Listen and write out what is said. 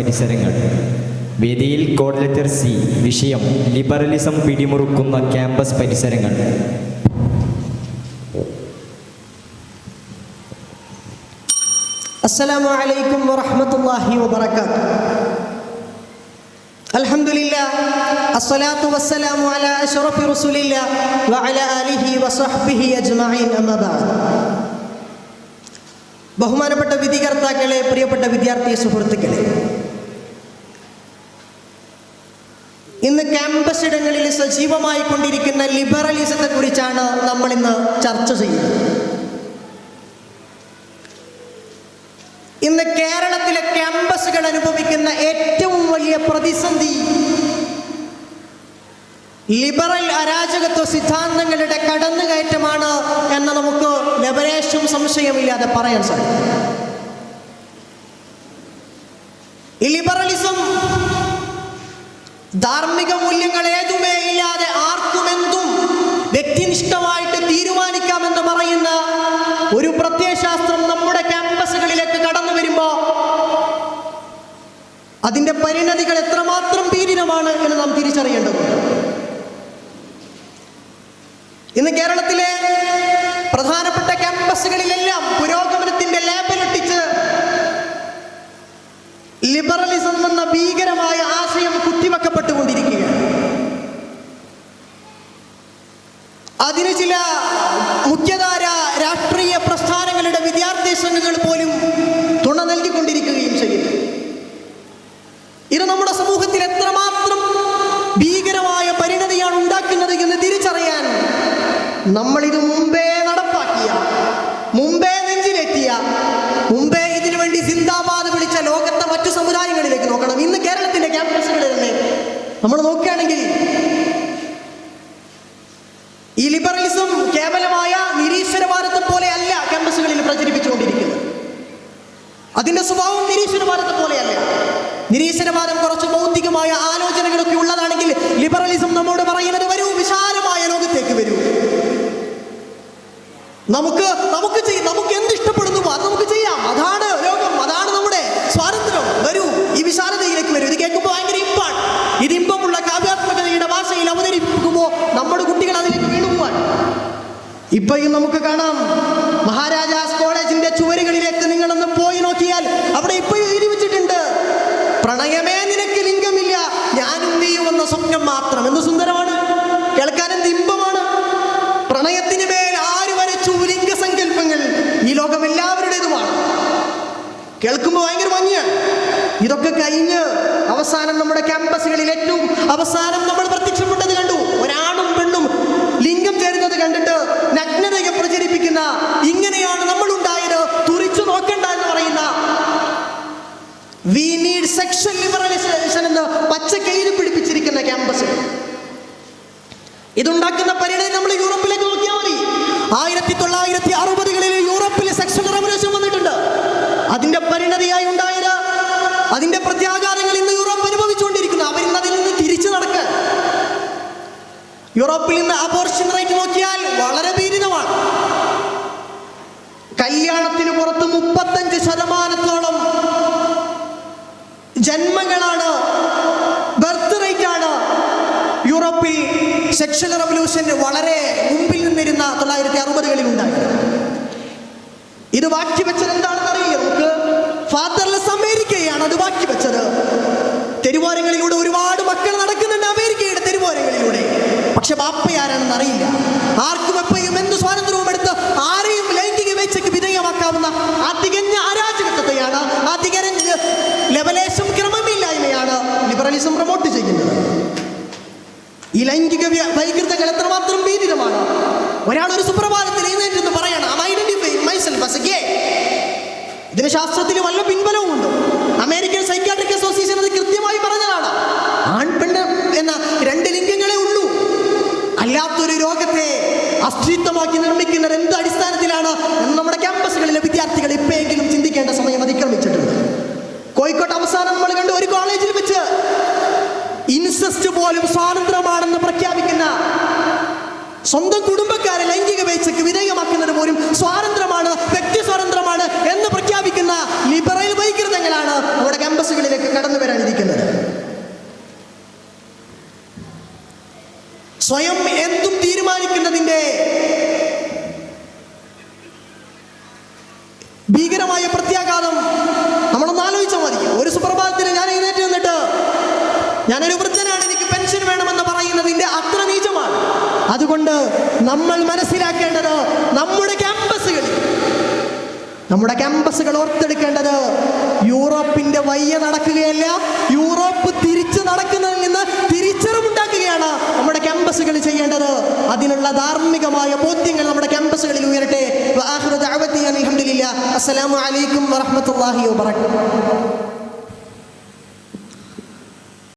പരിസരങ്ങൾ. വേദിയിൽ code letter C. വിഷയം liberalism പിടിമുറുക്കുന്ന ക്യാമ്പസ് പരിസരങ്ങൾ. അസ്സലാമു അലൈക്കും വറഹ്മത്തുള്ളാഹി അസ്സലാത്തു വസ്സലാമു അലാ റസൂലില്ലാ വഅലാ ആലിഹി വസഹ്ബിഹി അജ്മഈൻ ബഹുമാനപ്പെട്ട വിധികർത്താക്കളെ പ്രിയപ്പെട്ട വിദ്യാർത്ഥി സുഹൃത്തുക്കളെ ഇന്ന് ക്യാമ്പസ് ഇടങ്ങളിൽ സജീവമായി കൊണ്ടിരിക്കുന്ന ലിബറലിസത്തെ കുറിച്ചാണ് നമ്മൾ ഇന്ന് ചർച്ച ചെയ്യുന്നത്. ഇന്ന് കേരളത്തിലെ ക്യാമ്പസുകൾ അനുഭവിക്കുന്ന ഏറ്റവും വലിയ പ്രതിസന്ധി ലിബറൽ അരാജകത്വ സിദ്ധാന്തങ്ങളുടെ കടന്നുകയറ്റമാണ് എന്ന് നമുക്ക് ലബരേഷം സംശയമില്ലാതെ പറയാൻ സാധിക്കും ഈ ലിബറലിസം ധാർമ്മിക മൂല്യങ്ങൾ ഏതുമേ ഇല്ലാതെ ആർക്കുമെന്തും വ്യക്തിനിഷ്ഠമായിട്ട് തീരുമാനിക്കാമെന്ന് പറയുന്ന ഒരു പ്രത്യയശാസ്ത്രം നമ്മുടെ ക്യാമ്പസുകളിലേക്ക് കടന്നു വരുമ്പോൾ അതിന്റെ പരിണതികൾ എത്രമാത്രം ഭീതിരമാണ് എന്ന് നാം തിരിച്ചറിയേണ്ടത് ഇന്ന് കേരളത്തിലെ പ്രധാനപ്പെട്ട ക്യാമ്പസുകളിലെല്ലാം പുരോഗമനത്തിന്റെ ലേബലൊട്ടിച്ച് ലിബറലിസം എന്ന ഭീകരമായ ചില മുഖ്യധാര രാഷ്ട്രീയ പ്രസ്ഥാനങ്ങളുടെ വിദ്യാർത്ഥി സംഘങ്ങൾ പോലും തുണ നൽകിക്കൊണ്ടിരിക്കുകയും ചെയ്യുന്നു ഇത് നമ്മുടെ സമൂഹത്തിൽ എത്രമാത്രം ഭീകരമായ പരിണതിയാണ് ഉണ്ടാക്കുന്നത് എന്ന് തിരിച്ചറിയാൻ നമ്മൾ ഇത് മുമ്പേ നടപ്പാക്കിയ മുമ്പേ നെഞ്ചിലെത്തിയ മുമ്പേ ഇതിനു വേണ്ടി സിന്ദാബാദ് വിളിച്ച ലോകത്തെ മറ്റു സമുദായങ്ങളിലേക്ക് നോക്കണം. ഇന്ന് കേരളത്തിന്റെ ക്യാമ്പസുകളിൽ തന്നെ നമ്മൾ നോക്കുകയാണെങ്കിൽ ഈ ലിബറലിസം കേവലമായ നിരീശ്വരവാദത്തെ പോലെ അല്ല ക്യാമ്പസുകളിൽ പ്രചരിപ്പിച്ചുകൊണ്ടിരിക്കുന്നത് അതിന്റെ സ്വഭാവം നിരീശ്വരവാദത്തെ പോലെയല്ല. നിരീശ്വരവാദം കുറച്ച് ഭൗതികമായ ആലോചനകളൊക്കെ ഉള്ളതാണെങ്കിൽ ലിബറലിസം നമ്മോട് പറയുന്നത് വരൂ വിശാലമായ ലോകത്തേക്ക് വരൂ. നമുക്ക് നമുക്ക് നമുക്ക് എന്ത് ഇഷ്ടപ്പെടുന്നു അത് നമുക്ക് ചെയ്യാം. അതാണ് ലോകം അതാണ് നമ്മുടെ സ്വാതന്ത്ര്യം. വരൂ ഈ വിശാലതയിലേക്ക് വരൂ. ഇത് കേൾക്കുമ്പോൾ ഭയങ്കര ഇമ്പാണ് ഇത് ഇമ്പമുള്ള കാവ്യാത്മകതയുടെ ഭാഷയിൽ അവതരിപ്പിക്കുമ്പോൾ നമ്മുടെ കുട്ടികൾ അതിലേക്ക് വീണുപോവാൻ. ഇപ്പോഴും നമുക്ക് കാണാം. മഹാരാജാസ് കോളേജിന്റെ ചുവരുകളിലേക്ക് കേൾക്കുമ്പോൾ ഭയങ്കര ഭംഗിയാണ്. ഇതൊക്കെ കഴിഞ്ഞ് അവസാനം നമ്മുടെ ക്യാമ്പസുകളിൽ ഏറ്റവും അവസാനം നമ്മൾ പ്രത്യക്ഷപ്പെട്ടത് കണ്ടു. ഒരാണും പെണ്ണും ലിംഗം ചേരുന്നത് കണ്ടിട്ട് നഗ്നതയെ പ്രചരിപ്പിക്കുന്ന ഇങ്ങനെയാണ് നമ്മൾ ഉണ്ടായത് തുറിച്ചു നോക്കണ്ട എന്ന് പറയുന്ന വി നീഡ് സെക്ഷൽ ലിബറലൈസേഷൻ എന്ന് പച്ച എഴുതി പിടിപ്പിച്ചിരിക്കുന്ന ക്യാമ്പസ്. ഇതുണ്ടാക്കുന്ന പരിണതി നമ്മൾ യൂറോപ്പിലേക്ക് നോക്കിയാൽ മതി. ആയിരത്തി തൊള്ളായിരത്തി അറുപതുകളിൽ യൂറോപ്പിൽ സെക്ഷൽ റവല്യൂഷൻ വന്നിട്ടുണ്ട് അതിന്റെ പരിണതിയായി ഉണ്ടായത് അതിന്റെ പ്രത്യാഘാതങ്ങൾ ഇന്ന് യൂറോപ്പ് അനുഭവിച്ചുകൊണ്ടിരിക്കുന്നു. അവരിന്ന് അതിൽ നിന്ന് തിരിച്ചു നടക്കുക യൂറോപ്പിൽ നിന്ന് അബോർഷൻ റേറ്റ് നോക്കിയാൽ വളരെ ഭീരിതമാണ്. കല്യാണത്തിന് പുറത്ത് മുപ്പത്തഞ്ച് ശതമാനത്തോളം ജന്മങ്ങളാണ് ബർത്ത് റേറ്റ് ആണ്. യൂറോപ്പിൽ സെക്ഷൽ റവല്യൂഷൻ വളരെ മുമ്പിൽ നിന്നിരുന്ന തൊള്ളായിരത്തി അറുപതുകളിൽ ഉണ്ടായത്. ഇത് വാക്കി വെച്ചത് തെരുവോരങ്ങളിലൂടെ ഒരുപാട് മക്കൾ നടക്കുന്നുണ്ട്. അമേരിക്കയുടെ തെരുവോരങ്ങളിലൂടെ. പക്ഷെ ബാപ്പയാരാണെന്ന് അറിയില്ല. ആർക്കും എപ്പോഴും എന്ത് സ്വാതന്ത്ര്യവും എടുത്ത് ആരെയും ലൈംഗിക വീഴ്ചയ്ക്ക് വിധേയമാക്കാവുന്ന അതികഞ്ഞ തികഞ്ഞ അരാജകത്വത്തെയാണ് അതികരഞ്ഞ് ലെവലേശം ക്രമമില്ലായ്മയാണ് ലിബറലിസം പ്രൊമോട്ട് ചെയ്യുന്നത്. ഈ ലൈംഗിക വൈകൃതകൾ എത്രമാത്രം ഭീതിതമാണ് ഒരാൾ ഒരു സുപ്രഭാതത്തിൽ എഴുന്നേറ്റെന്ന് പറയണം. ഐഡന്റിഫൈ ഇതിന് ശാസ്ത്രത്തിൽ വല്ല പിൻബലവും പോലും സ്വാതന്ത്ര്യമാണെന്ന് പ്രഖ്യാപിക്കുന്ന സ്വന്തം കുടുംബക്കാരെ ലൈംഗിക വേച്ചയ്ക്ക് വിധേയമാക്കുന്നത് പോലും സ്വാതന്ത്ര്യമാണ് വ്യക്തി സ്വാതന്ത്ര്യമാണ് എന്ന് പ്രഖ്യാപിക്കുന്ന ലിബറൽ വൈകൃതങ്ങളാണ് നമ്മുടെ ക്യാമ്പസുകളിലേക്ക് കടന്നു വരാനിരിക്കുന്നത്. സ്വയം എന്തും തീരുമാനിക്കുന്നതിന്റെ ഭീകരമായ പ്രത്യാഘാതം നമ്മളൊന്ന് ആലോചിച്ചാൽ മതി. ഒരു സുപ്രഭാതത്തിൽ ഞാൻ എഴുന്നേറ്റ് നിന്നിട്ട് ഞാനൊരു അതുകൊണ്ട് നമ്മൾ മനസ്സിലാക്കേണ്ടത് നമ്മുടെ ക്യാമ്പസുകളിൽ നമ്മുടെ ക്യാമ്പസുകൾ ഓർത്തെടുക്കേണ്ടത് യൂറോപ്പിന്റെ വയ്യ നടക്കുകയല്ല യൂറോപ്പ് തിരിച്ചു നടക്കുന്നതിൽ നിന്ന് തിരിച്ചറിവുണ്ടാക്കുകയാണ് നമ്മുടെ ക്യാമ്പസുകൾ ചെയ്യേണ്ടത്. അതിനുള്ള ധാർമ്മികമായ ബോധ്യങ്ങൾ നമ്മുടെ ക്യാമ്പസുകളിൽ ഉയരട്ടെ. അസ്സലാമു അലൈക്കും വറഹ്മത്തുള്ളാഹി വബറകാതുഹു.